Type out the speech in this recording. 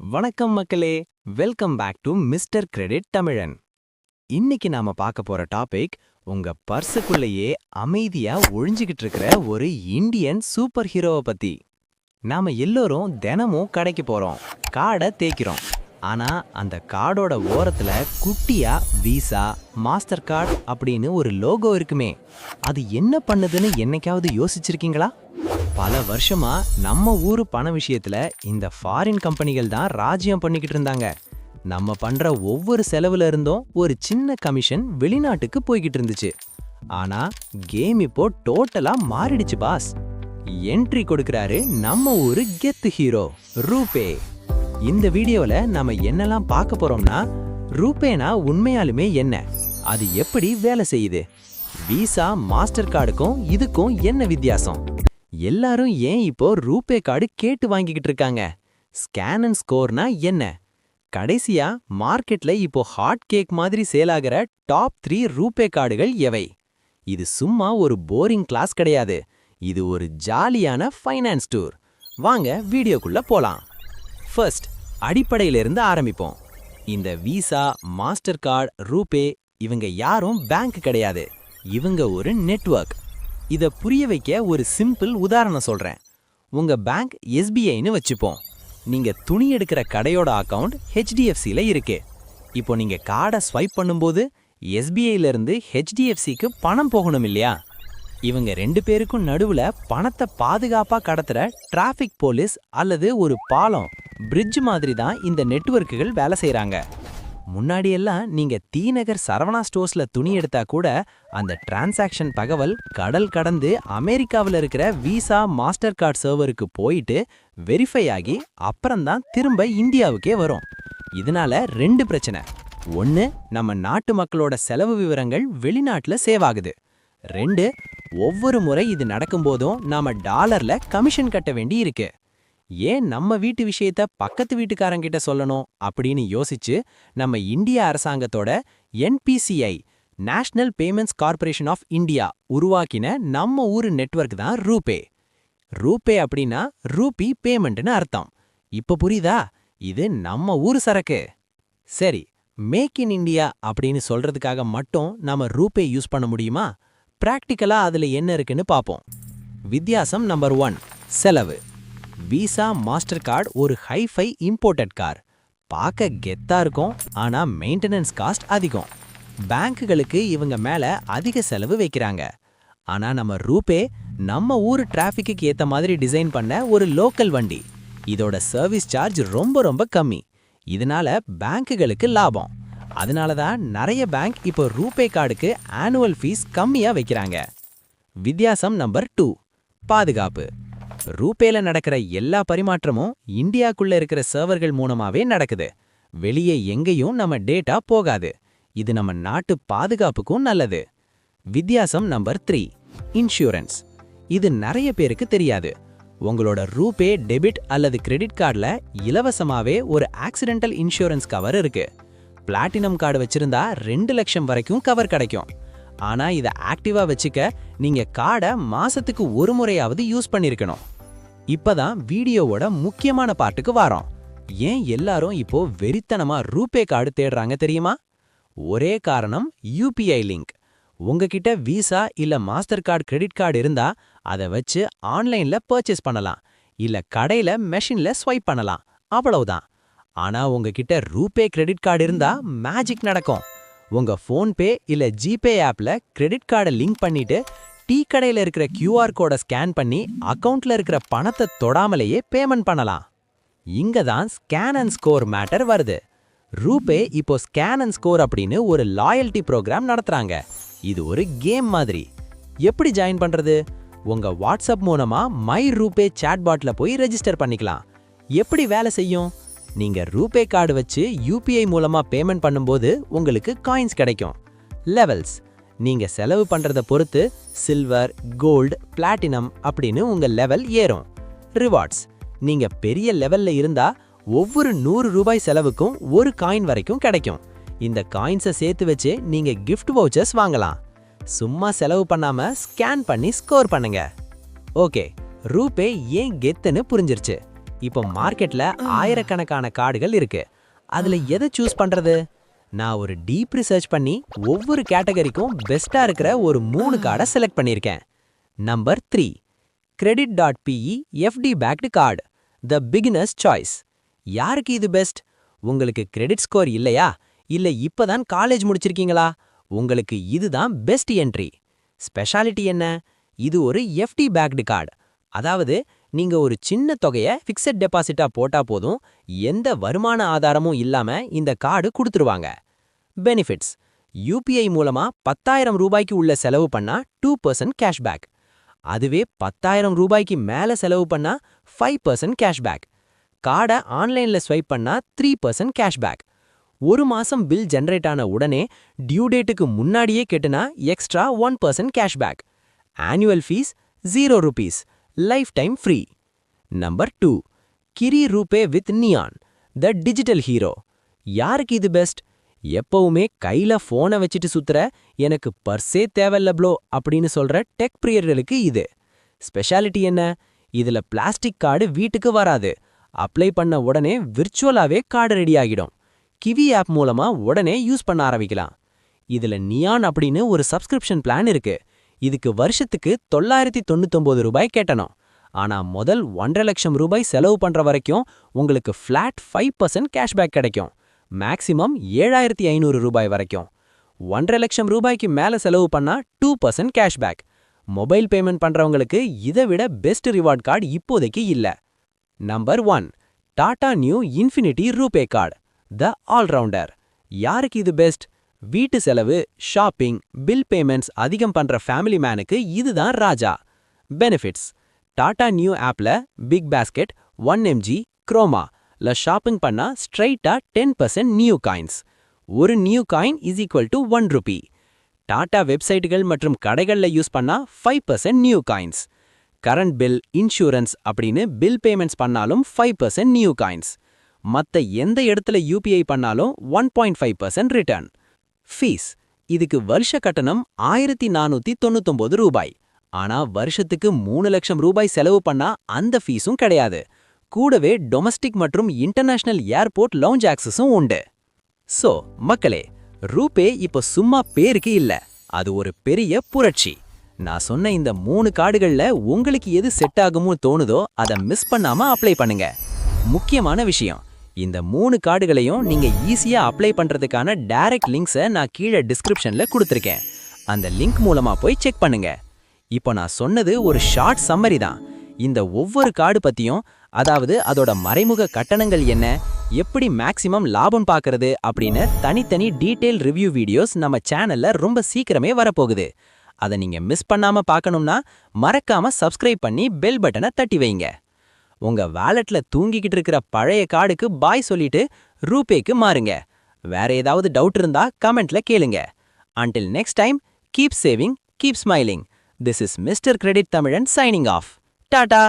வணக்கம் மக்களே. Welcome back to mister credit Tamilan. இன்னைக்கு நாம பார்க்க போற டாபிக் உங்க பர்சுக்குள்ளேயே அமைதியா ஒழிஞ்சுகிட்டு இருக்கிற ஒரு இந்தியன் சூப்பர் ஹீரோவை பத்தி. நாம எல்லோரும் தினமும் கடைக்கு போறோம் காடை தேய்க்கிறோம். ஆனா அந்த கார்டோட ஓரத்துல குட்டியா விசா மாஸ்டர் கார்டு அப்படின்னு ஒரு லோகோ இருக்குமே. அது என்ன பண்ணுதுன்னு என்னைக்காவது யோசிச்சிருக்கீங்களா? பல வருஷமா நம்ம ஊரு பண விஷயத்துல இந்த ஃபாரின் கம்பெனிகள் தான் ராஜ்யம் பண்ணிக்கிட்டு இருந்தாங்க. நம்ம பண்ற ஒவ்வொரு செலவுல இருந்தும் ஒரு சின்ன கமிஷன் வெளிநாட்டுக்கு போய்கிட்டு இருந்துச்சு. ஆனா கேம் இப்போ டோட்டலா மாறிடுச்சு பாஸ் என்ட்ரி கொடுக்கிறாரு நம்ம ஊரு கெத்து ஹீரோ ரூபே. இந்த வீடியோல நம்ம என்னெல்லாம் பார்க்க போறோம்னா ரூபேனா உண்மையாலுமே என்ன? அது எப்படி வேலை செய்யுது? விசா மாஸ்டர் கார்டுக்கும் இதுக்கும் என்ன வித்தியாசம்? எல்லாரும் ஏன் இப்போ ரூபே கார்டு கேட்டு வாங்கிக்கிட்டு இருக்காங்க? ஸ்கேன் அண்ட் ஸ்கோர்னா என்ன? கடைசியா மார்க்கெட்ல இப்போ ஹாட் கேக் மாதிரி சேலாகிற டாப் த்ரீ ரூபே கார்டுகள் எவை? இது சும்மா ஒரு போரிங் கிளாஸ் கிடையாது. இது ஒரு ஜாலியான ஃபைனான்ஸ் டூர். வாங்க வீடியோக்குள்ள போலாம். ஃபர்ஸ்ட் அடிப்படையிலிருந்து ஆரம்பிப்போம். இந்த விசா மாஸ்டர் கார்டு ரூபே இவங்க யாரும் பேங்க் கிடையாது. இவங்க ஒரு நெட்வொர்க் இதை புரிய வைக்க ஒரு சிம்பிள் உதாரணம் சொல்கிறேன் உங்கள் பேங்க் எஸ்பிஐன்னு வச்சுப்போம். நீங்கள் துணி எடுக்கிற கடையோட அக்கவுண்ட் ஹெச்டிஎஃப்சியில் இருக்குது இப்போ நீங்கள் கார்டை ஸ்வைப் பண்ணும்போது எஸ்பிஐலேருந்து ஹெச்டிஎஃப்சிக்கு பணம் போகணும் இல்லையா? இவங்க ரெண்டு பேருக்கும் நடுவில் பணத்தை பாதுகாப்பாக கடத்துகிற டிராஃபிக் போலீஸ் அல்லது ஒரு பாலம் பிரிட்ஜ் மாதிரி தான் இந்த நெட்வொர்க்குகள் வேலை செய்கிறாங்க முன்னாடியெல்லாம் நீங்க தீநகர் சரவணா ஸ்டோர்ஸ்ல துணி எடுத்தா கூட அந்த டிரான்சாக்ஷன் தகவல் கடல் கடந்து அமெரிக்காவில் இருக்கிற விசா மாஸ்டர் கார்டு சர்வருக்கு போயிட்டு வெரிஃபை ஆகி அப்புறம்தான் திரும்ப இந்தியாவுக்கே வரும். இதனால ரெண்டு பிரச்சனை. ஒன்று நம்ம நாட்டு மக்களோட செலவு விவரங்கள் வெளிநாட்டில் சேவ் ஆகுது ரெண்டு ஒவ்வொரு முறை இது நடக்கும்போதும் நாம டாலர்ல கமிஷன் கட்ட வேண்டி இருக்கு ஏன் நம்ம வீட்டு விஷயத்த பக்கத்து வீட்டுக்காரங்கிட்ட சொல்லணும் அப்படின்னு யோசிச்சு நம்ம இந்திய அரசாங்கத்தோட NPCI national payments corporation of India உருவாக்கின நம்ம ஊரு நெட்வொர்க் தான் ரூபே. ரூபே அப்படின்னா ரூபி பேமெண்ட்னு அர்த்தம். இப்ப புரியுதா? இது நம்ம ஊரு சரக்கு. சரி மேக் இன் இந்தியா அப்படின்னு சொல்றதுக்காக மட்டும் நாம ரூபே யூஸ் பண்ண முடியுமா? பிராக்டிக்கலா அதுல என்ன இருக்குன்னு பாப்போம். வித்தியாசம் நம்பர் ஒன் செலவு. விசா மாஸ்டர் கார்டு ஒரு ஹைஃபை இம்போர்ட்டட் கார் பார்க்க கெத்தா இருக்கும் ஆனா மெயின்டெனன்ஸ் காஸ்ட் அதிகம். பேங்க்குகளுக்கு இவங்க மேல அதிக செலவு வைக்கிறாங்க. ஆனா நம்ம ரூபே நம்ம ஊர் டிராஃபிக்கு ஏத்த மாதிரி டிசைன் பண்ண ஒரு லோக்கல் வண்டி. இதோட சர்வீஸ் சார்ஜ் ரொம்ப ரொம்ப கம்மி. இதனால பேங்க்குகளுக்கு லாபம். அதனால தான் நிறைய பேங்க் இப்போ ரூபே கார்டுக்கு ஆனுவல் ஃபீஸ் கம்மியா வைக்கிறாங்க. வித்தியாசம் நம்பர் டூ பாதுகாப்பு. ரூபேல நடக்கிற எல்லா பரிமாற்றமும் இந்தியாக்குள்ள இருக்கிற சர்வர்கள் மூலமாவே நடக்குது. வெளியே எங்கேயும் நம்ம டேட்டா போகாது. இது நம்ம நாட்டு பாதுகாப்புக்கும் நல்லது. வித்தியாசம் நம்பர் த்ரீ இன்சூரன்ஸ். இது நிறைய பேருக்கு தெரியாது. உங்களோட ரூபே டெபிட் அல்லது கிரெடிட் கார்டில் இலவசமாவே ஒரு ஆக்சிடென்டல் இன்சூரன்ஸ் கவர் இருக்கு. பிளாட்டினம் கார்டு வச்சிருந்தா ரெண்டு லட்சம் வரைக்கும் கவர் கிடைக்கும். ஆனா இதை ஆக்டிவா வச்சுக்க நீங்க கார்டை மாசத்துக்கு ஒரு முறையாவது யூஸ் பண்ணிருக்கணும். இப்பதான் வீடியோவோட முக்கியமான பார்ட்டுக்கு வாரோம். ஏன் எல்லாரும் இப்போ வெறித்தனமா ரூபே கார்டு தேடுறாங்க தெரியுமா? ஒரே காரணம் யூபிஐ லிங்க். உங்ககிட்ட விசா இல்ல மாஸ்டர் கார்டு கிரெடிட் கார்டு இருந்தா அதை வச்சு ஆன்லைன்ல பர்ச்சேஸ் பண்ணலாம். இல்ல கடையில மெஷின்ல ஸ்வைப் பண்ணலாம். அவ்வளவுதான். ஆனா உங்ககிட்ட ரூபே கிரெடிட் கார்டு இருந்தா மேஜிக் நடக்கும். உங்க ஃபோன்பே இல்ல ஜிபே ஆப்ல கிரெடிட் கார்டை லிங்க் பண்ணிட்டு டீ கடையில் இருக்கிற கியூஆர் கோடை ஸ்கேன் பண்ணி அக்கவுண்ட்ல இருக்கிற பணத்தை தொடாமலேயே பேமெண்ட் பண்ணலாம். இங்க தான் ஸ்கேன் அண்ட் ஸ்கோர் மேட்டர் வருது. ரூபே இப்போ ஸ்கேன் அண்ட் ஸ்கோர் அப்படின்னு ஒரு லாயல்ட்டி ப்ரோக்ராம் நடத்துறாங்க. இது ஒரு கேம் மாதிரி. எப்படி ஜாயின் பண்றது? உங்க வாட்ஸ்அப் மூலமா மை ரூபே சாட்பாட்ல போய் ரெஜிஸ்டர் பண்ணிக்கலாம். எப்படி வேலை செய்யும்? நீங்க ரூபே கார்டு வச்சு யூபிஐ மூலமா பேமெண்ட் பண்ணும்போது உங்களுக்கு காயின்ஸ் கிடைக்கும். லெவல்ஸ் நீங்க செலவு பண்றத பொறுத்து சில்வர் கோல்டு பிளாட்டினம் அப்படின்னு உங்க லெவல் ஏறும். ரிவார்ட்ஸ் நீங்க பெரிய லெவல்ல இருந்தா ஒவ்வொரு நூறு ரூபாய் செலவுக்கும் ஒரு காயின் வரைக்கும் கிடைக்கும். இந்த காயின்ஸை சேர்த்து வச்சு நீங்க கிஃப்ட் வவுச்சர்ஸ் வாங்கலாம். சும்மா செலவு பண்ணாம ஸ்கேன் பண்ணி ஸ்கோர் பண்ணுங்க. ஓகே ரூபே ஏன் கெத்துன்னு புரிஞ்சிருச்சு. இப்போ மார்க்கெட்ல ஆயிரக்கணக்கான கார்டுகள் இருக்கு. அதுல எதை சூஸ் பண்றது? நான் ஒரு டீப் ரிசர்ச் பண்ணி ஒவ்வொரு கேட்டகரிக்கும் பெஸ்ட்டாக இருக்கிற ஒரு மூணு கார்டை செலக்ட் பண்ணியிருக்கேன். Number three credit dot pe FD backed card the beginner's choice யாருக்கு இது பெஸ்ட் உங்களுக்கு கிரெடிட் ஸ்கோர் இல்லையா? இல்ல இப்பதான் காலேஜ் முடிச்சிருக்கீங்களா? உங்களுக்கு இதுதான் பெஸ்ட் என்ட்ரி ஸ்பெஷாலிட்டி என்ன? இது ஒரு எஃப்டி பேக்டு கார்டு அதாவது நீங்க ஒரு சின்ன தொகையை ஃபிக்ஸட் டெபாசிட்டா போட்டா போதும் எந்த வருமான ஆதாரமும் இல்லாம இந்த கார்டு கொடுத்துருவாங்க. பெனிஃபிட்ஸ் யூபிஐ மூலமா பத்தாயிரம் ரூபாய்க்கு உள்ள செலவு பண்ணா டூ பர்சன்ட் கேஷ்பேக் அதுவே பத்தாயிரம் ரூபாய்க்கு மேல செலவு பண்ணா ஃபைவ் பர்சன்ட் கேஷ்பேக் கார்டை ஆன்லைன்ல ஸ்வைப் பண்ணா த்ரீ பர்சன்ட் கேஷ்பேக் ஒரு மாசம் பில் ஜெனரேட் ஆன உடனே டியூ டேட்டுக்கு முன்னாடியே கெட்டுனா extra one percent cashback annual fees zero rupees lifetime free number two Giri RuPay with neon the digital hero யாருக்கு இது பெஸ்ட் எப்பவுமே கையில போனை வச்சுட்டு சுத்துற எனக்கு பர்ஸே தேவையில்ல ப்ளோ அப்படின்னு சொல்ற டெக் பிரியர்களுக்கு இது. ஸ்பெஷாலிட்டி என்ன? இதுல பிளாஸ்டிக் கார்டு வீட்டுக்கு வராது. அப்ளை பண்ண உடனே விர்ச்சுவலாவே கார்டு ரெடி ஆகிடும். கிவி ஆப் மூலமா உடனே யூஸ் பண்ண ஆரம்பிக்கலாம். இதுல நியான் அப்படின்னு ஒரு சப்ஸ்கிரிப்ஷன் பிளான் இருக்கு. இதுக்கு வருஷத்துக்கு தொள்ளாயிரத்தி தொண்ணூத்தொம்பது ரூபாய் கேட்டணும். ஆனா முதல் ஒன்றரை லட்சம் ரூபாய் செலவு பண்ற வரைக்கும் உங்களுக்கு ஃபிளாட் ஃபைவ் பர்சன்ட் கேஷ்பேக் கிடைக்கும். மேக்சிமம் ஏழாயிரத்தி ஐநூறு ரூபாய் வரைக்கும். ஒன்றரை லட்சம் ரூபாய்க்கு மேல செலவு பண்ணா two percent cashback mobile payment பண்றவங்களுக்கு இதை விட பெஸ்ட் ரிவார்ட் கார்டு இப்போதைக்கு இல்ல. Number one Tata Neu infinity RuPay card the allrounder யாருக்கு இது பெஸ்ட் வீட்டு செலவு ஷாப்பிங் பில் பேமெண்ட்ஸ் அதிகம் பண்ற ஃபேமிலி மேனுக்கு இதுதான் ராஜா. பெனிஃபிட்ஸ் டாடா நியூ ஆப்ல big basket one MG Croma ல ஷாப்பிங் பண்ணா ஸ்ட்ரைட்டா டென் பர்சன்ட் நியூ காயின்ஸ் ஒரு Neu coin is equal to one rupee Tata வெப்சைட்டுகள் மற்றும் கடைகள்ல யூஸ் பண்ணா five percent Neu coins current bill insurance அப்படின்னு பில் பேமெண்ட்ஸ் பண்ணாலும் ஃபைவ் பர்சன்ட் நியூ காயின்ஸ் மத்த எந்த இடத்துல யூபிஐ பண்ணாலும் one point five percent return fees இதுக்கு வருஷ கட்டணம் ஆயிரத்தி நானூத்தி தொண்ணூத்தொன்பது ரூபாய். ஆனா வருஷத்துக்கு மூணு லட்சம் ரூபாய் செலவு பண்ணா அந்த ஃபீஸும் கிடையாது. கூடவே டொமஸ்டிக் மற்றும் இன்டர்நேஷனல் ஏர்போர்ட் லவுஞ்ச் ஆக்சஸும் உண்டு. சோ மக்களே ரூபே இப்ப சும்மா பேருக்கு இல்ல. அது ஒரு பெரிய புரட்சி. நான் சொன்ன இந்த மூணு கார்டுகள்ல உங்களுக்கு எது செட் ஆகுமோ தோணுதோ அதை மிஸ் பண்ணாம அப்ளை பண்ணுங்க. முக்கியமான விஷயம் இந்த மூணு கார்டுகளையும் நீங்க ஈஸியா அப்ளை பண்றதுக்கான டைரக்ட் லிங்க்ஸை நான் கீழே டிஸ்கிரிப்ஷன்ல கொடுத்துருக்கேன். அந்த லிங்க் மூலமா போய் செக் பண்ணுங்க. இப்போ நான் சொன்னது ஒரு ஷார்ட் சம்மரி தான். இந்த ஒவ்வொரு கார்டு பத்தியும் அதாவது அதோட மறைமுக கட்டணங்கள் என்ன எப்படி மேக்சிமம் லாபம் பார்க்கறது அப்படின்னு தனித்தனி டீட்டெயில் ரிவ்யூ வீடியோஸ் நம்ம சேனல்ல ரொம்ப சீக்கிரமே வரப்போகுது. அதை நீங்க மிஸ் பண்ணாம பார்க்கணும்னா மறக்காம சப்ஸ்கிரைப் பண்ணி பெல் பட்டனை தட்டி வைங்க. உங்க வாலெட்ல தூங்கிக்கிட்டு இருக்கிற பழைய கார்டுக்கு பாய் சொல்லிட்டு ரூபேக்கு மாறுங்க. வேற ஏதாவது டவுட் இருந்தா கமெண்ட்ல கேளுங்க. Until next time keep saving keep smiling this is mister credit Tamilan signing off tata